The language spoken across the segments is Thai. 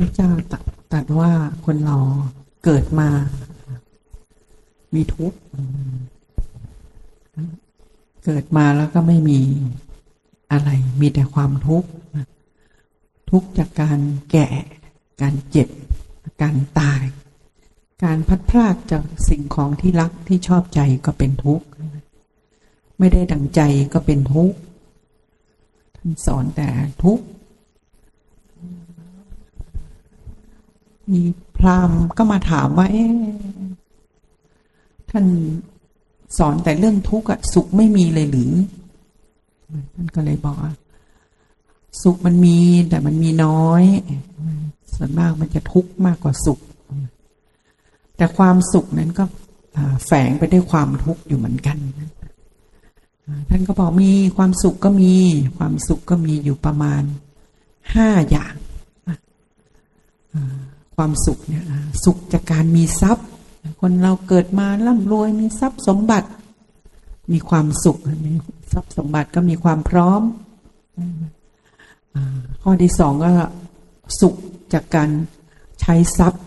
ธเจ้าตัตรัสว่าคนเราเกิดมา มีทุกข์เกิดมาแล้วก็ไม่มีอะไร มีแต่ความทุกข์ทุกข์จากการแก่ การเจ็บ การตาย การพัดพลากจากสิ่งของที่รักที่ชอบใจก็เป็นทุกข์ ไม่ได้ดังใจก็เป็นทุกข์ ท่านสอนแต่ทุกข์ มีพราหมณ์ก็มาถามว่าเอ๊ะท่านสอนแต่เรื่องทุกข์อะสุขไม่มีเลยหรือ ท่านก็เลยบอกว่าสุขมันมีแต่มันมีน้อย ส่วนมากมันจะทุกข์มากกว่าสุข แต่ความสุขนั้นก็แฝงไปด้วยความทุกข์อยู่เหมือนกัน ท่านก็บอกมีความสุขก็มี ความสุขก็มีอยู่ประมาณห้าอย่าง ความสุขเนี่ยสุขจากการมีทรัพย์ คนเราเกิดมาร่ำรวยมีทรัพย์สมบัติ มีความสุขมีทรัพย์สมบัติก็มีความพร้อม ข้อที่สองก็สุขจากการใช้ทรัพย์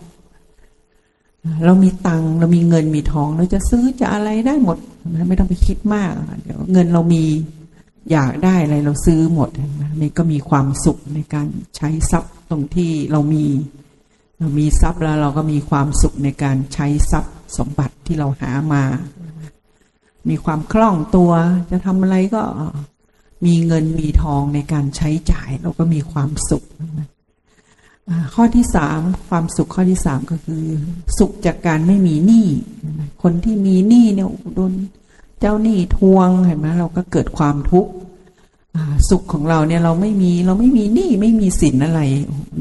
เรามีตังเรามีเงินมีทอง เราจะซื้อจะอะไรได้หมดไม่ต้องไปคิดมากเดี๋ยวเงินเรามีอยากได้อะไรเราซื้อหมดนี่ก็มีความสุขในการใช้ทรัพย์ตรงที่เรามี เรามีทรัพย์แล้วเราก็มีความสุขในการใช้ทรัพย์สมบัติที่เราหามา มีความคล่องตัว จะทำอะไรก็มีเงินมีทองในการใช้จ่ายเราก็มีความสุข ข้อที่สามความสุขข้อที่สามก็คือ สุขจากการไม่มีหนี้คนที่มีหนี้เนี่ยโดนเจ้าหนี้ทวงเห็นไหมเราก็เกิดความทุกข์ สุขของเราเนี่ยเราไม่มีเราไม่มีหนี้ไม่มีสินอะไร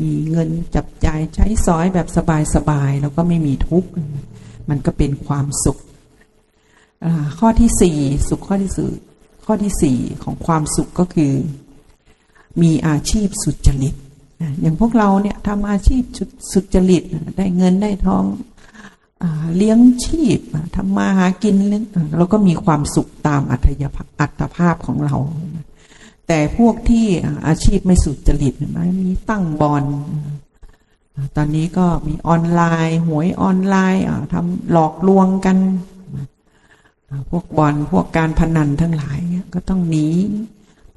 มีเงินจับจ่ายใช้สอยแบบสบายๆแล้วก็ไม่มีทุกข์มันก็เป็นความสุขข้อที่สี่สุขข้อที่สี่ข้อที่สี่ของความสุขก็คือ มีอาชีพสุจริตอย่างพวกเราเนี่ยทำอาชีพสุจริตได้เงินได้ทองเลี้ยงชีพทำมาหากินเราก็มีความสุขตามอัตยอัตภาพของเรา แต่พวกที่อาชีพไม่สุจริตไหมมีตั้งบอลตอนนี้ก็มีออนไลน์หวยออนไลน์ทำหลอกลวงกัน พวกบอลพวกการพนันทั้งหลายก็ต้องหนี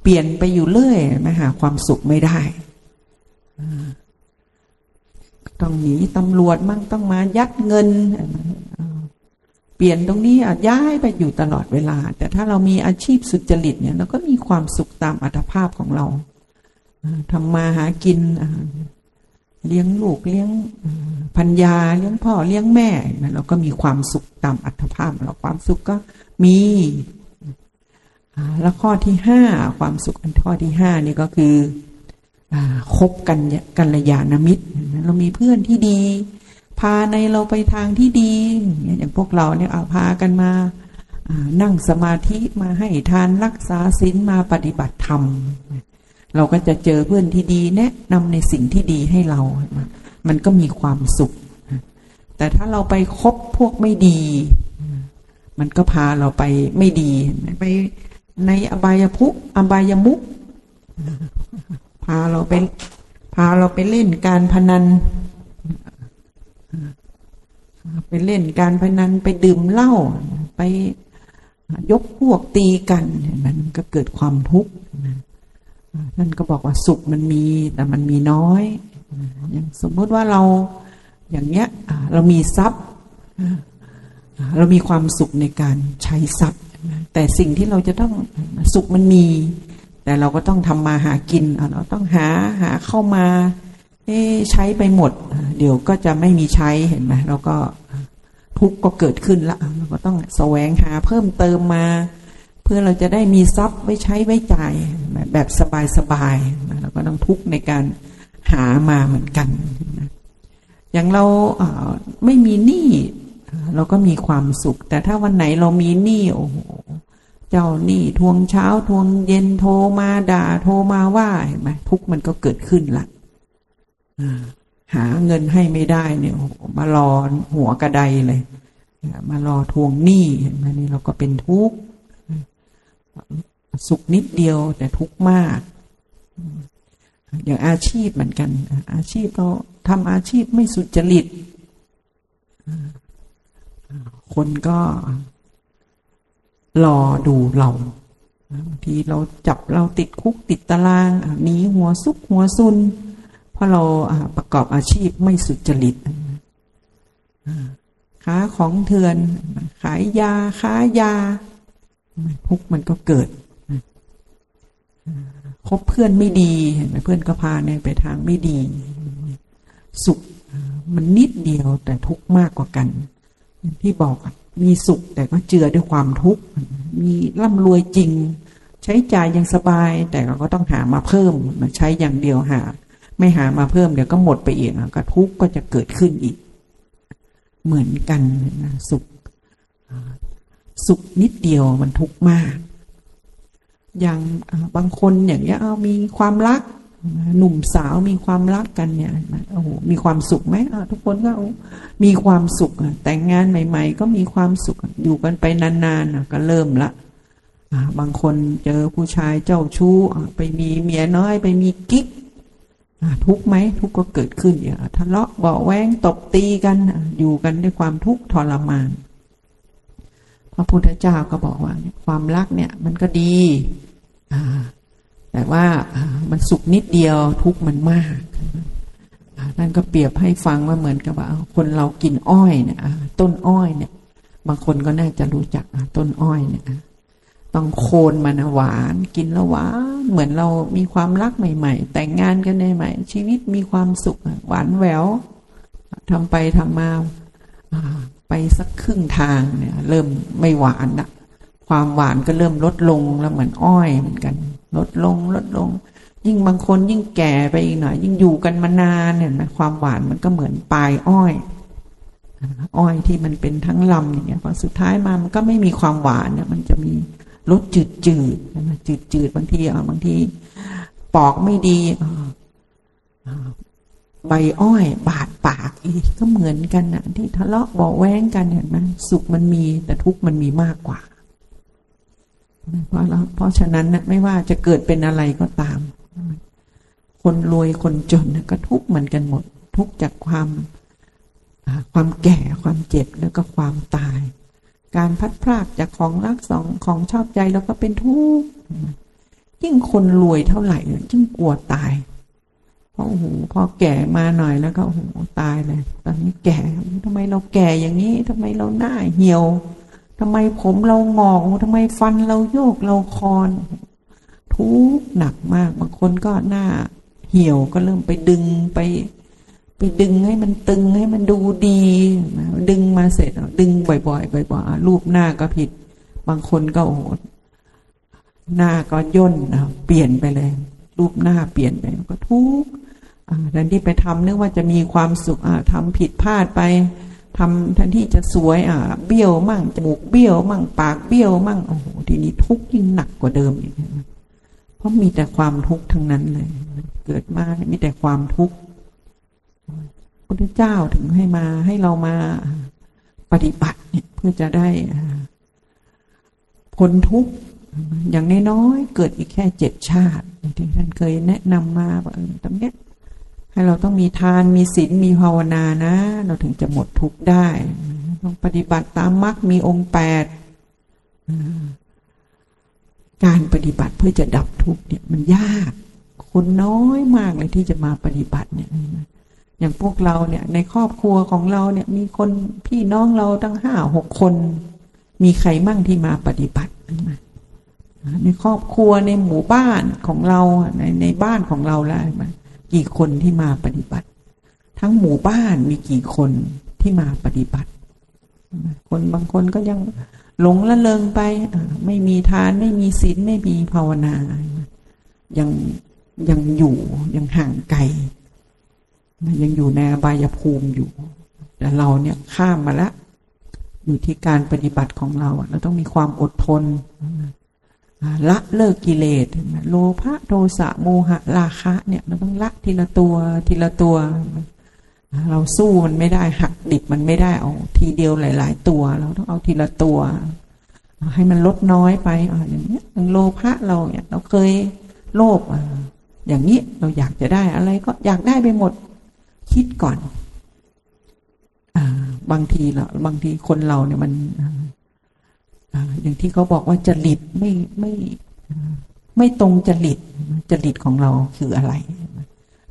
เปลี่ยนไปอยู่เรื่อยมาหาความสุขไม่ได้ต้องหนีตำรวจมั่งต้องมายัดเงิน เปลี่ยนตรงนี้อาจย้ายไปอยู่ตลอดเวลา แต่ถ้าเรามีอาชีพสุจริตเนี่ยเราก็มีความสุขตามอัตภาพของเราทำมาหากินเลี้ยงลูกเลี้ยงพัญญาเลี้ยงพ่อเลี้ยงแม่เราก็มีความสุขตามอัตภาพเราความสุขก็มีแล้วข้อที่ห้าความสุขอันข้อที่ห้านี่ก็คือคบกันกันระยาณมิตรเรามีเพื่อนที่ดี พาในเราไปทางที่ดีอย่างพวกเราเนี่ยเอาพากันมานั่งสมาธิมาให้ทานรักษาศีลมาปฏิบัติธรรม เราก็จะเจอเพื่อนที่ดีแนะนำในสิ่งที่ดีให้เรา มันก็มีความสุข แต่ถ้าเราไปคบพวกไม่ดี มันก็พาเราไปไม่ดี ไปในอบายภุอบายมุกพาเราไปพาเราไปเล่นการพนัน ไปเล่นการพนันไปดื่มเหล้าไปยกพวกตีกันมันก็เกิดความทุกข์นั่นก็บอกว่าสุขมันมีแต่มันมีน้อยอย่างสมมติว่าเราอย่างเนี้ยเรามีทรัพย์ เรามีความสุขในการใช้ทรัพย์ แต่สิ่งที่เราจะต้องสุขมันมี แต่เราก็ต้องทำมาหากินเราต้องหาหาเข้ามา ใช้ไปหมด เดี๋ยวก็จะไม่มีใช้เห็นไหมเราก็ทุกข์ก็เกิดขึ้นละเราก็ต้องแสวงหาเพิ่มเติมมา เพื่อเราจะได้มีทรัพย์ไว้ใช้ไว้จ่ายแบบสบายๆเราก็ต้องทุกข์ในการหามาเหมือนกันอย่างเราไม่มีหนี้เราก็มีความสุข แต่ถ้าวันไหนเรามีหนี้โอ้โหเจ้าหนี้ทวงเช้าทวงเย็นโทรมาด่าโทรมาว่าเห็นไหมทุกมันก็เกิดขึ้นละ หาเงินให้ไม่ได้เนี่ยมารอหัวกระไดเลยมารอทวงหนี้เห็นไหมนี่เราก็เป็นทุกข์สุขนิดเดียวแต่ทุกข์มาก อย่างอาชีพเหมือนกัน อาชีพเราทำอาชีพไม่สุจริต คนก็รอดูเราบางทีเราจับเราติดคุกติดตารางหนีหัวซุกหัวซุน เพราะเราประกอบอาชีพไม่สุจริตอ่าค้าของเถื่อน ขายยาค้ายาทุกข์มันก็เกิดคบเพื่อนไม่ดีเห็นไหมเพื่อนก็พาเนี่ยไปทางไม่ดี สุขมันนิดเดียวแต่ทุกข์มากกว่ากันที่บอกมีสุขแต่ก็เจือด้วยความทุกข์ มีร่ำรวยจริง ใช้จ่ายยังสบาย แต่เราก็ต้องหามาเพิ่มใช้อย่างเดียวหา ไม่หามาเพิ่มเดี๋ยวก็หมดไปอีกอะก็ทุกข์ก็จะเกิดขึ้นอีก เหมือนกันนะสุข สุขนิดเดียวมันทุกข์มาก อย่างบางคนอย่างเงี้ยเอามีความรัก หนุ่มสาวมีความรักกันเนี่ยโอ้โหมีความสุขไหมอ่าทุกคนก็มีความสุขแต่งงานใหม่ ๆ ก็มีความสุขอยู่กันไปนานๆอะก็เริ่มละบางคนเจอผู้ชายเจ้าชู้ไปมีเมียน้อยไปมีกิ๊ก ทุกไหมทุกก็เกิดขึ้นอย่างทะเลาะเบาแวงตบตีกันอยู่กันด้วยความทุกข์ทรมาน พระพุทธเจ้าก็บอกว่าความรักเนี่ยมันก็ดีแต่ว่ามันสุขนิดเดียวทุกมันมากอ่าท่านก็เปรียบให้ฟังว่าเหมือนกับว่า คนเรากินอ้อยเนี่ยต้นอ้อยเนี่ย บางคนก็น่าจะรู้จักต้นอ้อยเนี่ย อะต้องโคนมันหวานกินแล้วหวานเหมือนเรามีความรักใหม่ ๆ แต่งงานกันใหม่ๆชีวิตมีความสุขหวานแหววทำไปทำมาอ่าไปสักครึ่งทางเนี่ย เริ่มไม่หวานละความหวานก็เริ่มลดลงแล้วเหมือนอ้อยเหมือนกัน ลดลงลดลง ยิ่งบางคนยิ่งแก่ไปอีกหน่อย ยิ่งอยู่กันมานานเนี่ยนะความหวานมันก็เหมือนปลายอ้อยอ้อยที่มันเป็นทั้งลำอย่างเงี้ยพอสุดท้ายมามันก็ไม่มีความหวานเนี่ย มันจะมี รสจืดจืดจืดจืดบางทีอะบางที ปอกไม่ดีอ่าใบอ้อย บาดปากอีกก็เหมือนกันนะที่ทะเลาะเบาแว้งกันเห็นไหมสุขมันมีแต่ทุกข์มันมีมากกว่า เพราะเพราะฉะนั้นนะไม่ว่าจะเกิดเป็นอะไรก็ตาม คนรวยคนจนนะก็ทุกข์เหมือนกันหมด ทุกข์จากความความแก่ความเจ็บแล้วก็ความตาย การพัดพรากจากของรักสองของชอบใจแล้วก็เป็นทุกข์ยิ่งคนรวยเท่าไหร่ยิ่งกลัวตายเพราะโอ้โหพอแก่มาหน่อยแล้วก็โอ้โหตายเลย ตอนนี้แก่ทำไมเราแก่อย่างนี้ทำไมเราหน้าเหี่ยวทำไมผมเรางอกทำไมฟันเราโยกเราคอนทุกข์หนักมากบางคนก็หน้าเหี่ยวก็เริ่มไปดึงไป ไปดึงให้มันตึงให้มันดูดี ดึงมาเสร็จดึงบ่อยๆบ่อยๆรูปหน้าก็ผิด บางคนก็โอ้หน้าก็ย่นนะเปลี่ยนไปเลย รูปหน้าเปลี่ยนไปก็ทุกข์อ่าแทนที่ไปทำนึกว่าจะมีความสุขทำผิดพลาดไปทำแทนที่จะสวยอะเบี้ยวมั่งจมูกเบี้ยวมั่งปากเบี้ยวมั่งโอ้โหทีนี้ทุกข์ยิ่งหนักกว่าเดิมอีกเพราะมีแต่ความทุกข์ทั้งนั้นเลย เกิดมาเนี่ยมีแต่ความทุกข์ พระพุทธเจ้าถึงให้มาให้เรามาปฏิบัติเนี่ยเพื่อจะได้พ้นทุกข์อย่างน้อยๆเกิดอีกแค่เจ็ดชาติที่ท่านเคยแนะนำมาว่าตรงเนี้ยให้เราต้องมีทานมีศีลมีภาวนานะ เราถึงจะหมดทุกข์ได้ ต้องปฏิบัติตามมรรคมีองค์แปดการปฏิบัติเพื่อจะดับทุกข์เนี่ยมันยาก คนน้อยมากเลยที่จะมาปฏิบัติเนี่ย อย่างพวกเราเนี่ยในครอบครัวของเราเนี่ยมีคนพี่น้องเราตั้งห้าหกคน มีใครมั่งที่มาปฏิบัติในครอบครัวในหมู่บ้านของเราในในบ้านของเราแล้วมันกี่คนที่มาปฏิบัติ ทั้งหมู่บ้านมีกี่คนที่มาปฏิบัติ คนบางคนก็ยังหลงละเลงไปไม่มีทานไม่มีศีลไม่มีภาวนา ยังยังอยู่ยังห่างไกล ยังอยู่ในอบายภูมิอยู่ แต่เราเนี่ยข้ามมาแล้ว อยู่ที่การปฏิบัติของเราอะเราต้องมีความอดทนละเลิกกิเลสโลภะโทสะโมหะราคะเนี่ยเราต้องละทีละตัวทีละตัว เราสู้มันไม่ได้หักดิบมันไม่ได้เอาทีเดียวหลาย ๆ ตัว เราต้องเอาทีละตัว ให้มันลดน้อยไปออย่างเนี้ยอย่างโลภะเราเนี่ยเราเคยโลภอ่าอย่างนี้เราอยากจะได้อะไรก็อยากได้ไปหมด คิดก่อนอบางทีเราบางทีคนเราเนี่ยมันอย่างที่เขาบอกว่าจริตไม่ไม่ไม่ตรงจริตจริตของเราคืออะไร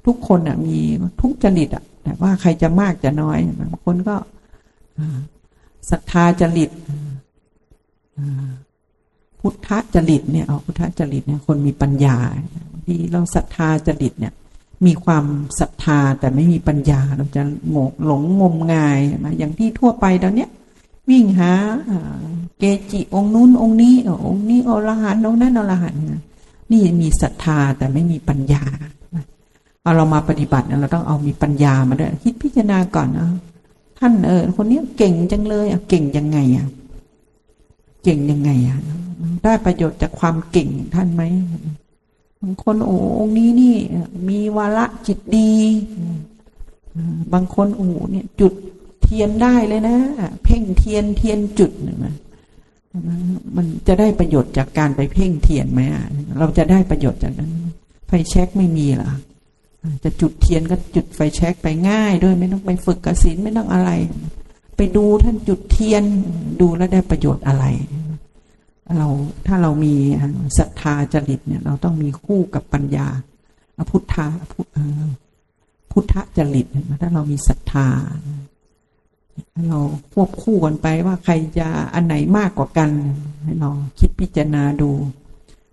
ทุกคนอะ มีทุกจริตอะ แต่ว่าใครจะมากจะน้อยบางคนก็ศรัทธาจริตพุทธจริตเนี่ยเอาพุทธจริตเนี่ยคนมีปัญญาบางทีเราศรัทธาจริตเนี่ย มีความศรัทธาแต่ไม่มีปัญญาเราจะหมกหลงงมงายนะอย่างที่ทั่วไปตอนเนี้ยวิ่งหาเกจิองนู้นองนี้ องนี้อรหันต์องนั้นอรหันต์นะนี่มีศรัทธาแต่ไม่มีปัญญาเอาเรามาปฏิบัติเราต้องเอามีปัญญามาด้วยคิดพิจารณาก่อนนะท่านเออคนนี้เก่งจังเลยเก่งยังไงอะเก่งยังไงอะได้ประโยชน์จากความเก่งท่านไหม บางคนโอ้องนี้นี่ มีวาระจิตดีบางคนโอ้เนี่ย จุดเทียนได้เลยนะ เพ่งเทียนเทียนจุดนี่ยมันจะได้ประโยชน์จากการไปเพ่งเทียนไหมเราจะได้ประโยชน์จากนั้น ไฟแช็กไม่มีหรอจะจุดเทียนก็จุดไฟแช็กไปง่ายด้วยไม่ต้องไปฝึกกสินไม่ต้องอะไร ไปดูท่านจุดเทียนดูแล้วได้ประโยชน์อะไร เราถ้าเรามีศรัทธาจริตเนี่ย เราต้องมีคู่กับปัญญาพุทธาพุเอ่อพุทธจริตถ้าเรามีศรัทธาเราควบคู่กันไปว่าใครจะอันไหนมากกว่ากันให้เราคิดพิจารณาดู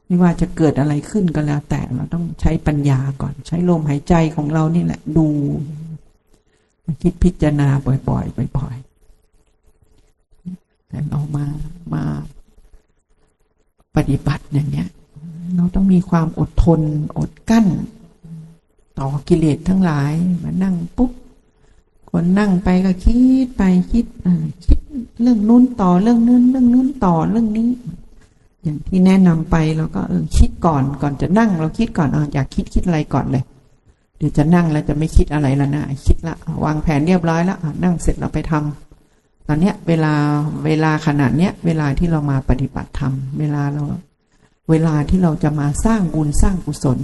ไม่ว่าจะเกิดอะไรขึ้นก็แล้ว แต่เราต้องใช้ปัญญาก่อน ใช้ลมหายใจของเรานี่แหละ ดู คิดพิจารณาบ่อยๆบ่อยๆแต่เรามามา ปฏิบัติอย่างเนี้ย เราต้องมีความอดทน อดกั้น ต่อกิเลสทั้งหลาย มานั่งปุ๊บคนนั่งไปก็คิดไปคิดคิดเรื่องนู้นต่อเรื่องนู้นเรื่องนู้นต่อเรื่องนี้ อย่างที่แนะนำไปเราก็เออคิดก่อนก่อนจะนั่ง เราคิดก่อนออยากคิดคิดอะไรก่อนเลย เดี๋ยวจะนั่งแล้วจะไม่คิดอะไรแล้วนะคิดละวางแผนเรียบร้อยแล้วนั่งเสร็จเราไปทำ ตอนเนี้ยเวลาเวลาขนาดเนี้ยเวลาที่เรามาปฏิบัติธรรม เวลาเราเวลาที่เราจะมาสร้างบุญสร้างกุศล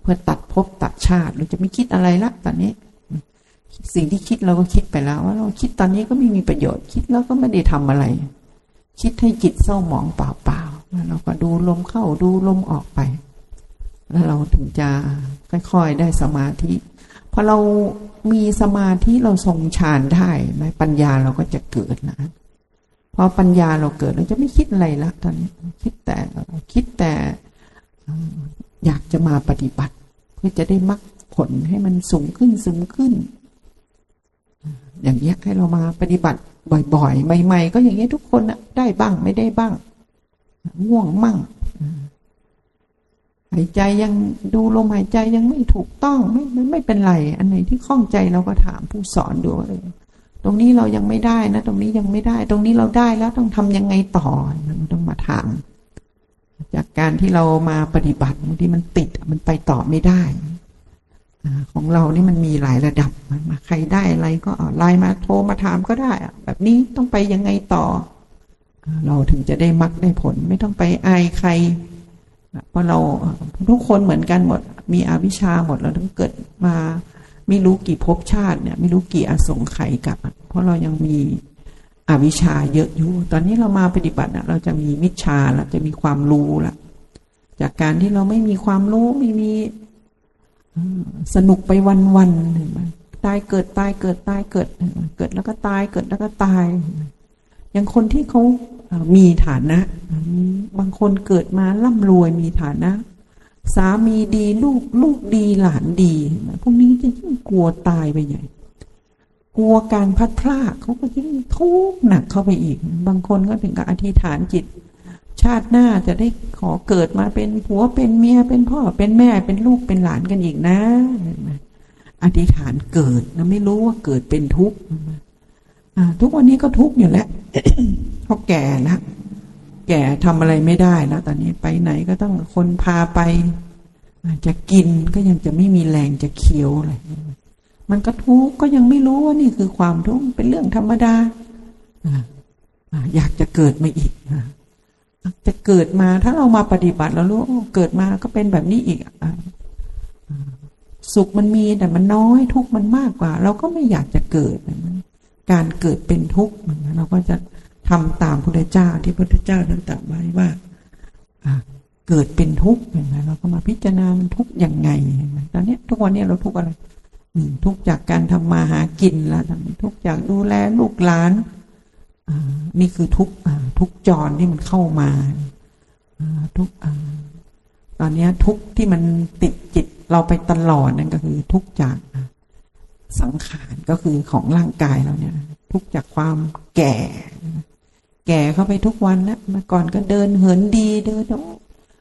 เพื่อตัดภพตัดชาติเราจะไม่คิดอะไรละตอนนี้ สิ่งที่คิดเราก็คิดไปแล้ว ว่าเราคิดตอนนี้ก็ไม่มีประโยชน์ คิดแล้วก็ไม่ได้ทำอะไร คิดให้จิตเศร้าหมองเปล่าๆแล้วเราก็ดูลมเข้าดูลมออกไป แล้วเราถึงจะค่อยๆได้สมาธิ พอเรามีสมาธิเราทรงฌานได้ไหมปัญญาเราก็จะเกิดนะพอปัญญาเราเกิดเราจะไม่คิดอะไรละตอนนี้คิดแต่คิดแต่อยากจะมาปฏิบัติ เพื่อจะได้มรรคผลให้มันสูงขึ้นสูงขึ้น อย่างเงี้ยให้เรามาปฏิบัติบ่อยๆ ใหม่ ๆ ก็อย่างเงี้ยทุกคนนะได้บ้างไม่ได้บ้าง ง่วงมั่งายใจยังดูลมหายใจยังไม่ถูกต้องไม่ไม่ไม่เป็นไร อันไหนที่ข้องใจเราก็ถามผู้สอนดูเออตรงนี้เรายังไม่ได้นะ ตรงนี้ยังไม่ได้ ตรงนี้เราได้แล้วต้องทำยังไงต่อเราต้องมาถามจากการที่เรามาปฏิบัติบางทีมันติดมันไปต่อไม่ได้ของเรานี่มันมีหลายระดับมาใครได้อะไรก็ไลน์มาโทรมาถามก็ได้แบบนี้ต้องไปยังไงต่อ เราถึงจะได้มักได้ผล ไม่ต้องไปอายใคร พราะเราทุกคนเหมือนกันหมด มีอวิชชาหมดเราต้องเกิดมาไม่รู้กี่ภพชาติเนี่ยไม่รู้กี่อสงไขยกับ เพราะเรายังมีอวิชชาเยอะอยู่ ตอนนี้เรามาปฏิบัตินะเราจะมีมิจฉาแล้วจะมีความรู้ละจากการที่เราไม่มีความรู้ไม่มีสนุกไปวันๆเห็นไหมตายเกิดตายเกิดตายเกิดเห็นไหมเกิดแล้วก็ตายเกิดแล้วก็ตาย อย่างคนที่เขามีฐานะ บางคนเกิดมาร่ำรวยมีฐานะ สามีดีลูกลูกดีหลานดี พวกนี้จะยิ่งกลัวตายไปใหญ่ กลัวการพัดพลากเขาก็ยิ่งทุกข์หนักเข้าไปอีก บางคนก็ถึงกับอธิษฐานจิต ชาติหน้าจะได้ขอเกิดมาเป็นผัวเป็นเมียเป็นพ่อเป็นแม่เป็นลูกเป็นหลานกันอีกนะ อธิษฐานเกิดแล้วไม่รู้ว่าเกิดเป็นทุกข์ ทุกวันนี้ก็ทุกอยู่แล้วเพราะแก่แล้วแก่ทำอะไรไม่ได้แล้ว ตอนนี้ไปไหนก็ต้องคนพาไปจะกินก็ยังจะไม่มีแรงจะเคี้ยวอะไรมันก็ทุกข์ก็ยังไม่รู้ว่านี่คือความทุกข์เป็นเรื่องธรรมดาอยากจะเกิดมาอีกจะเกิดมาถ้าเรามาปฏิบัติแล้วรู้เกิดมาก็เป็นแบบนี้อีกสุขมันมีแต่มันน้อยทุกข์มันมากกว่า เราก็ไม่อยากจะเกิดน การเกิดเป็นทุกข์นะเราก็จะทำตามพุทธเจ้าที่พุทธเจ้าท่านตรัสไว้ว่าเกิดเป็นทุกข์เห็นไหมเราก็มาพิจารณามันทุกข์อยังไงเห็นไหมตอนนี้ทุกวันนี้เราทุกข์อะไรทุกข์จากการทำมาหากินล้วทุกข์จากดูแลลูกหลานนี่คือทุกข์ทุกจรที่มันเข้ามาทุกอตอนนี้ทุกข์ที่มันติดจิตเราไปตลอดนั่นก็คือทุกข์จาก สังขารก็คือของร่างกายเราเนี่ย ทุกจากความแก่ แก่เข้าไปทุกวันแล้วเมื่อก่อนก็เดินเหินดีเดินโอ้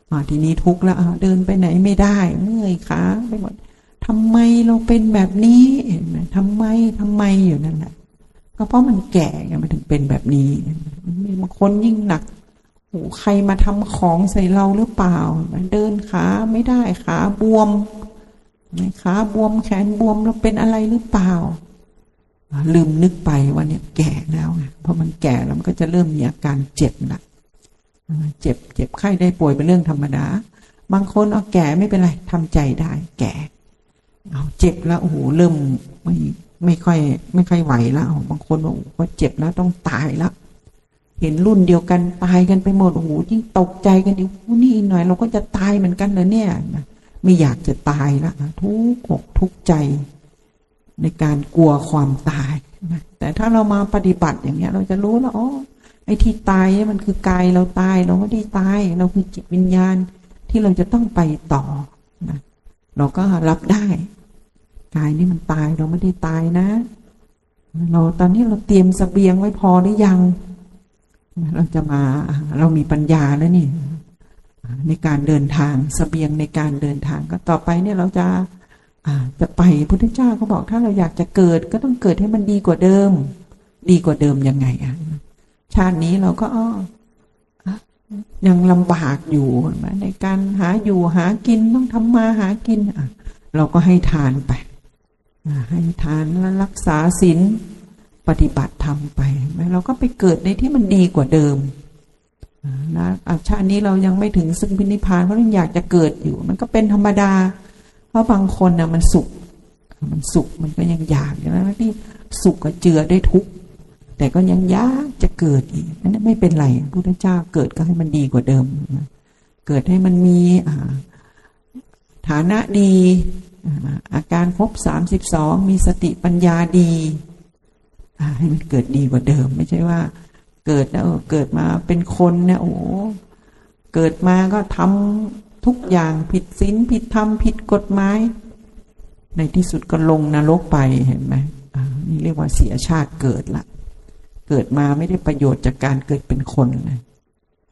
อ่าทีนี้ทุกข์แล้วเดินไปไหนไม่ได้เมื่อยขาไปหมดทำไมเราเป็นแบบนี้เห็นไหมทำไมทำไมอยู่นั่นแหละก็เพราะมันแก่ไงมันถึงเป็นแบบนี้มันมีบางคนยิ่งหนักโอ้ใครมาทำของใส่เราหรือเปล่า เดินขาไม่ได้ขาบวม ขาบวมแขนบวมแล้วเป็นอะไรหรือเปล่า ลืมนึกไปว่าเนี่ยแก่แล้วไงพอมันแก่แล้วมันก็จะเริ่มมีอาการเจ็บละเจ็บเจ็บไข้ได้ป่วยเป็นเรื่องธรรมดา บางคนเอาแก่ไม่เป็นไรทำใจได้ แก่ เอาเจ็บแล้วโอ้โหเริ่มไม่ไม่ค่อย ไม่ค่อยไหวแล้วบางคนบอกโอ้โหพอเจ็บแล้วต้องตายแล้วเห็นรุ่นเดียวกันตายกันไปหมดโอ้โหยิ่งตกใจกันดิโอ้นี่หน่อย เราก็จะตายเหมือนกันเลยเนี่ยนะ ไม่อยากจะตายละทุกข์อกทุกใจในการกลัวความตายแต่ถ้าเรามาปฏิบัติอย่างเงี้ย เราจะรู้แล้วอ๋อไอ้ที่ตายเนี่ยมันคือกายเราตายเราไม่ได้ตาย เราคือจิตวิญญาณที่เราจะต้องไปต่อนะเราก็รับได้กายนี่มันตายเราไม่ได้ตายนะ เราตอนนี้เราเตรียมสเสบียงไว้พอหรือยัง เราจะมาเรามีปัญญาแล้วนี่ ในการเดินทางสเสบียงในการเดินทางก็ต่อไปเนี่ยเราจะจะไปพุทธเจ้าเขาบอกถ้าเราอยากจะเกิดก็ต้องเกิดให้มันดีกว่าเดิม ดีกว่าเดิมยังไงอะชาตินี้เราก็อ้อยังลำบากอยู่ในการหาอยู่หากินต้องทำมาหากินอะเราก็ให้ทานไปให้ทานแล้วรักษาศีลปฏิบัติธรรมไปเห็นไหมเราก็ไปเกิดในที่มันดีกว่าเดิม นะอะชาตินี้เรายังไม่ถึงซึ่งพินิพานเพราะยังอยากจะเกิดอยู่ มันก็เป็นธรรมดา เพราะบางคนน่ะมันสุข มันสุขมันก็ยังอยากอยู่แล้วที่สุขก็เจือด้วยทุกข์แต่ก็ยังยากจะเกิดอีกนั่นไม่เป็นไรพุทธเจ้าเกิดก็ให้มันดีกว่าเดิมนะเกิดให้มันมีอ่าฐานะดี อาการครบสามสิบสองมีสติปัญญาดี ให้มันเกิดดีกว่าเดิม ไม่ใช่ว่า เกิดแล้วเกิดมาเป็นคนเนี่ยโอ้เกิดมาก็ทำทุกอย่างผิดศีลผิดธรรมผิดกฎหมายในที่สุดก็ลงนรกไปเห็นไหมนี่เรียกว่าเสียชาติเกิดละเกิดมาไม่ได้ประโยชน์จากการเกิดเป็นคนเลย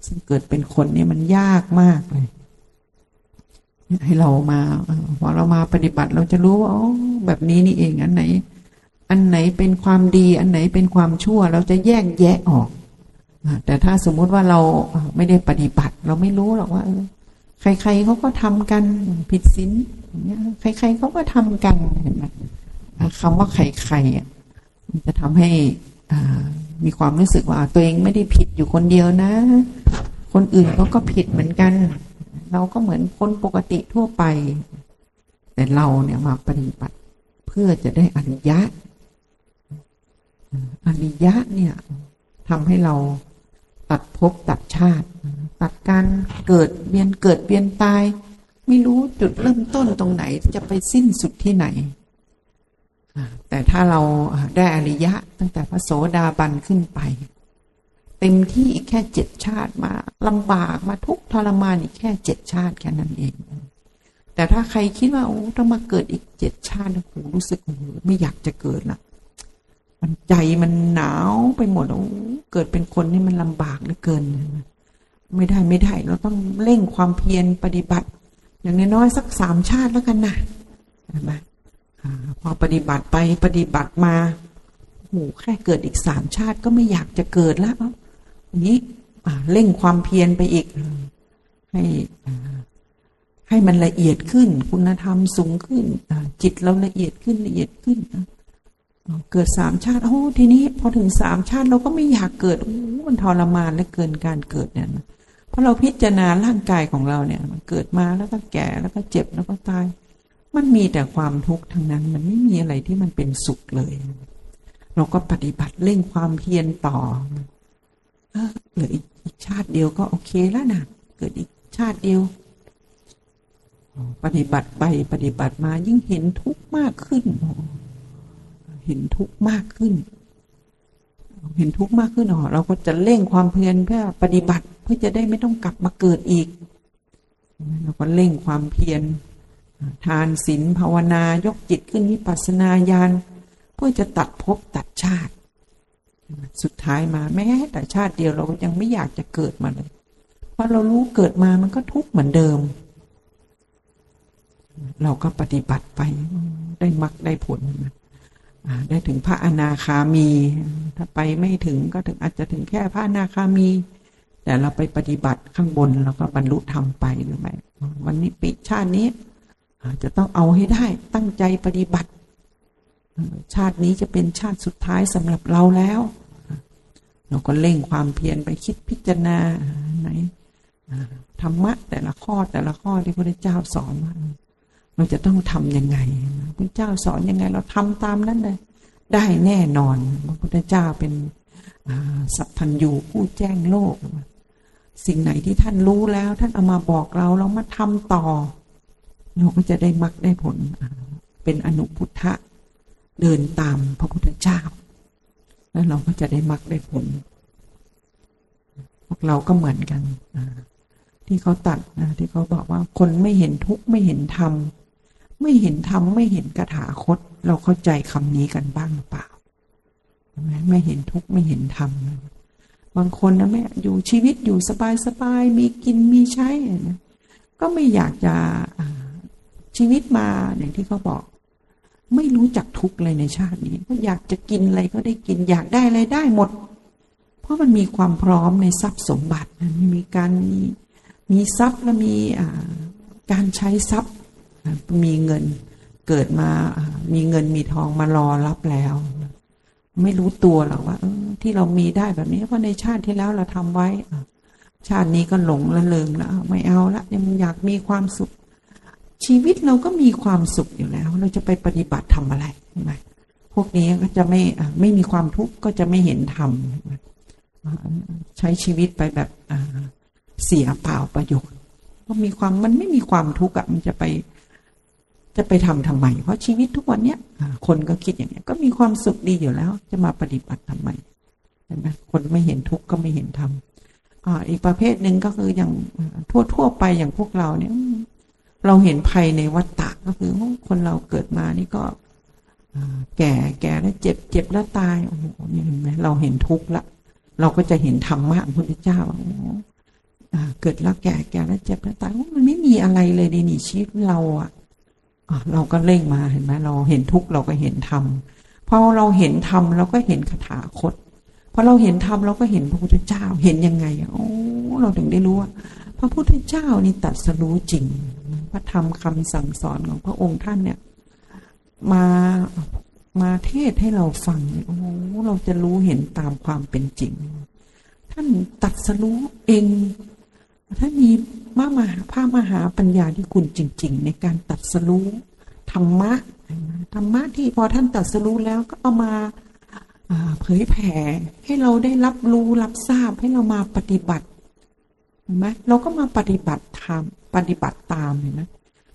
ซึ่งเกิดเป็นคนนี่มันยากมากเลย ให้เรามาพอเรามาปฏิบัติเราจะรู้ว่าอ๋อแบบนี้นี่เองอันไหน อันไหนเป็นความดี อันไหนเป็นความชั่ว เราจะแยกแยะออก แต่ถ้าสมมุติว่าเราไม่ได้ปฏิบัติ เราไม่รู้หรอกว่าใครๆเขาก็ทำกันผิดศีลใครๆเขาก็ทำกันเห็นไหมคำว่าใครๆอะมันจะทำให้มีความรู้สึกว่าตัวเองไม่ได้ผิดอยู่คนเดียวนะ คนอื่นเขาก็ผิดเหมือนกัน เราก็เหมือนคนปกติทั่วไป แต่เราเนี่ยมาปฏิบัติเพื่อจะได้อริยะอริยะเนี่ยทำให้เรา ตัดภพตัดชาติ ตัดการเกิดเวียนเกิดเวียนตาย ไม่รู้จุดเริ่มต้นตรงไหนจะไปสิ้นสุดที่ไหน แต่ถ้าเราได้อริยะตั้งแต่พระโสดาบันขึ้นไป เต็มที่อีกแค่เจ็ดชาติมาลำบากมาทุกทรมานอีกแค่เจ็ดชาติแค่นั้นเอง แต่ถ้าใครคิดว่าโอ้ต้องมาเกิดอีกเจ็ดชาติโอ้โหรู้สึกโอ้โหไม่อยากจะเกิดละมันใจมันหนาวไปหมดโอ้ เกิดเป็นคนนี่มันลำบากเหลือเกิน ไม่ได้ไม่ได้เราต้องเร่งความเพียรปฏิบัติ อย่างน้อยๆสักสามชาติแล้วกันนะเห็นไหมาพอปฏิบัติไปปฏิบัติมาโอ้โหแค่เกิดอีกสามชาติก็ไม่อยากจะเกิดแล้วอย่างนี้เร่งความเพียรไปอีก ให้ให้มันละเอียดขึ้น คุณธรรมสูงขึ้นจิตเราละเอียดขึ้นละเอียดขึ้นนะ เกิดสามชาติโอ้ทีนี้พอถึงสามชาติเราก็ไม่อยากเกิดโอ้มันทรมานเหลือเกินการเกิดเนี่ยนะเพราะเราพิจารณาร่างกายของเราเนี่ยมันเกิดมาแล้วก็แก่แล้วก็เจ็บแล้วก็ตาย มันมีแต่ความทุกข์ทั้งนั้น มันไม่มีอะไรที่มันเป็นสุขเลย เราก็ปฏิบัติเร่งความเพียรต่อเออหลืออีกชาติเดียวก็โอเคแล้วนะเกิดอีกชาติเดียวปฏิบัติไปปฏิบัติมายิ่งเห็นทุกข์มากขึ้น เห็นทุกข์มากขึ้น เห็นทุกข์มากขึ้นอ๋อเราก็จะเร่งความเพียรเพื่อปฏิบัติเพื่อจะได้ไม่ต้องกลับมาเกิดอีก เราก็เร่งความเพียรทานศีลภาวนายกจิตขึ้นวิปัสสนาญาณเพื่อจะตัดภพตัดชาติ สุดท้ายมาแม้แต่ชาติเดียวเราก็ยังไม่อยากจะเกิดมาเลย เพราะเรารู้เกิดมามันก็ทุกข์เหมือนเดิม เราก็ปฏิบัติไปได้มรรคได้ผล ได้ถึงพระอนาคามี ถ้าไปไม่ถึงก็ถึงอาจจะถึงแค่พระอนาคามี แต่เราไปปฏิบัติข้างบนเราก็บรรลุธรรมไปหรือไม่วันนี้ปิชาตินี้จะต้องเอาให้ได้ตั้งใจปฏิบัติ ชาตินี้จะเป็นชาติสุดท้ายสำหรับเราแล้ว เราก็เร่งความเพียรไปคิดพิจารณาไหนธรรมะแต่ละข้อแต่ละข้อที่พระเจ้าสอนมา เราจะต้องทํำยังไงพระเจ้าสอนยังไง เราทำตามนั้นเลย ได้แน่นอนพระพุทธเจ้าเป็นสัพพัญญูผู้แจ้งโลก สิ่งไหนที่ท่านรู้แล้ว ท่านเอามาบอกเราเรามาทำต่อ เราก็จะได้มรรคได้ผลเป็นอนุพุทธะเดินตามพระพุทธเจ้า แล้วเราก็จะได้มรรคได้ผลพวกเราก็เหมือนกันที่เขาตัดที่เขาบอกว่าคนไม่เห็นทุกข์ไม่เห็นธรรม ไม่เห็นธรรมไม่เห็นกถาคต เราเข้าใจคำนี้กันบ้างหรือเปล่าไม่เห็นทุกข์ไม่เห็นธรรมบางคนนะแม่อยู่ชีวิตอยู่สบายสบายมีกินมีใช้นะก็ไม่อยากจะชีวิตมาอย่างที่เขาบอก ไม่รู้จักทุกข์เลยในชาตินี้ก็อยากจะกินอะไรก็ได้กิน อยากได้อะไรได้หมด เพราะมันมีความพร้อมในทรัพย์สมบัติมีการมีมีทรัพย์และมีการใช้ทรัพย์ มีเงินเกิดมา มีเงินมีทองมารอรับแล้ว ไม่รู้ตัวหรอกว่าที่เรามีได้แบบนี้เพราะในชาติที่แล้วเราทำไว้ ชาตินี้ก็หลงละเลงแล้วไม่เอาละยังอยากมีความสุข ชีวิตเราก็มีความสุขอยู่แล้ว เราจะไปปฏิบัติทำอะไรใช่ไหมพวกนี้ก็จะไม่ไม่มีความทุกข์ก็จะไม่เห็นธรรมใช้ชีวิตไปแบบเสียเปล่าประโยชน์ก็มีความมันไม่มีความทุกข์อะมันจะไป จะไปทำทำไม เพราะชีวิตทุกวันเนี้ยคนก็คิดอย่างนี้ก็มีความสุขดีอยู่แล้ว จะมาปฏิบัติทำไมใช่ไหมคนไม่เห็นทุกข์ก็ไม่เห็นธรรมอีกประเภทหนึ่งก็คืออย่างทั่วทั่วไปอย่างพวกเราเนี่ย เราเห็นภัยในวัฏฏะก็คือคนเราเกิดมานี่ก็แก่แก่แล้วเจ็บเจ็บแล้วตายโอ้โหนี่เห็นไหมเราเห็นทุกข์ละเราก็จะเห็นธรรมะพระพุทธเจ้าเกิดแล้วแก่แก่แล้วเจ็บแล้วตายมันไม่มีอะไรเลยในนี่ชีวิตเราอะ เราก็เร่งมาเห็นไหมเราเห็นทุกเราก็เห็นธรรมพอเราเห็นธรรมเราก็เห็นคาถาคตพอเราเห็นธรรมเราก็เห็นพระพุทธเจ้าเห็นยังไงโอ้เราถึงได้รู้ว่าพระพุทธเจ้านี่ตัดสรู้จริง พระธรรมคำสั่งสอนของพระองค์ท่านเนี่ย มามาเทศให้เราฟังโอ้เราจะรู้เห็นตามความเป็นจริง ท่านตัดสรู้เอง ท่านมีมามหาพระมหาปัญญาที่คุณจริง ๆ ในการตัดสรู้ธรรมะธรรมะที่พอท่านตัดสรู้แล้วก็เอามาเผยแผ่ให้เราได้รับรู้รับทราบให้เรามาปฏิบัติเห็นไหมเราก็มาปฏิบัติธรรมปฏิบัติตามเห็นไหม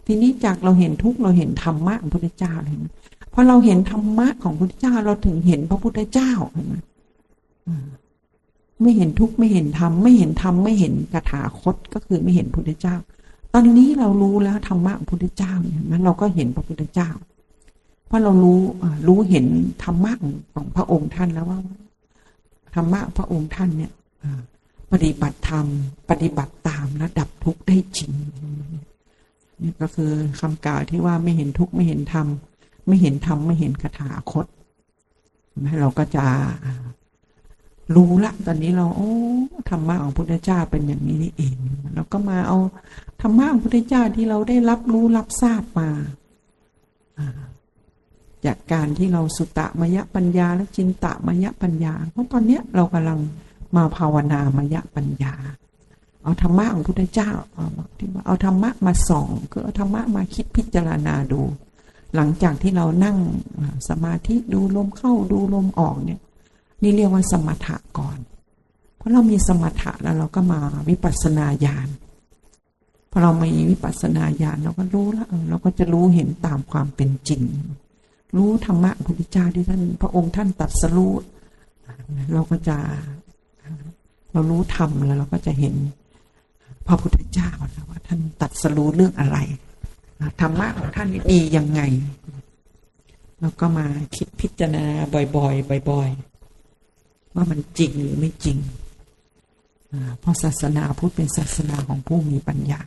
ทีนี้จากเราเห็นทุกเราเห็นธรรมะของพระพุทธเจ้าเห็นไหมพอเราเห็นธรรมะของพระพุทธเจ้าเราถึงเห็นพระพุทธเจ้าเห็นไหม ไม่เห็นทุกข์ไม่เห็นธรรมไม่เห็นธรรมไม่เห็นกถาคตก็คือไม่เห็นพระพุทธเจ้า ตอนนี้เรารู้แล้วธรรมะพระพุทธเจ้าเนี่ยนั้นเราก็เห็นพระพุทธเจ้า เพราะเรารู้รู้เห็นธรรมะของพระองค์ท่านแล้วว่าธรรมะพระองค์ท่านเนี่ยปฏิบัติธรรม ปฏิบัติตามและดับทุกข์ได้จริงนี่ก็คือคำกล่าวที่ว่าไม่เห็นทุกข์ไม่เห็นธรรมไม่เห็นธรรมไม่เห็นคาถาคตเราก็จะ รู้ละตอนนี้เราโอ้ธรรมะของพุทธเจ้าเป็นอย่างนี้นี่เองเราก็มาเอาธรรมะของพุทธเจ้าที่เราได้รับรู้รับทราบมาจากการที่เราสุตตะมยปัญญาและจินตะมยปัญญา เพราะตอนเนี้ยเรากำลังมาภาวนามยปัญญา เอาธรรมะของพุทธเจ้าเอาที่ว่าเอาธรรมะมาส่องคือเอาธรรมะมาคิดพิจารณาดู หลังจากที่เรานั่งสมาธิดูลมเข้าดูลมออกเนี่ย นี่เรียกว่าสมถะก่อน เพราะเรามีสมถะแล้วเราก็มาวิปัสสนาญาณพอเรามีวิปัสสนาญาณเราก็รู้แล้วเราก็จะรู้เห็นตามความเป็นจริง รู้ธรรมะพระพุทธเจ้าที่ท่าน พระองค์ท่านตัดสรู้เราก็จะเรารู้ธรรมแล้วเราก็จะเห็นพระพุทธเจ้าว่าท่านตัดสรู้เรื่องอะไรธรรมะของท่านดียังไง แล้วก็มาคิดพิจารณาบ่อยๆ บ่อย ๆ ว่ามันจริงหรือไม่จริงเพราะศาสนาพุทธเป็นศาสนาของผู้มีปัญญา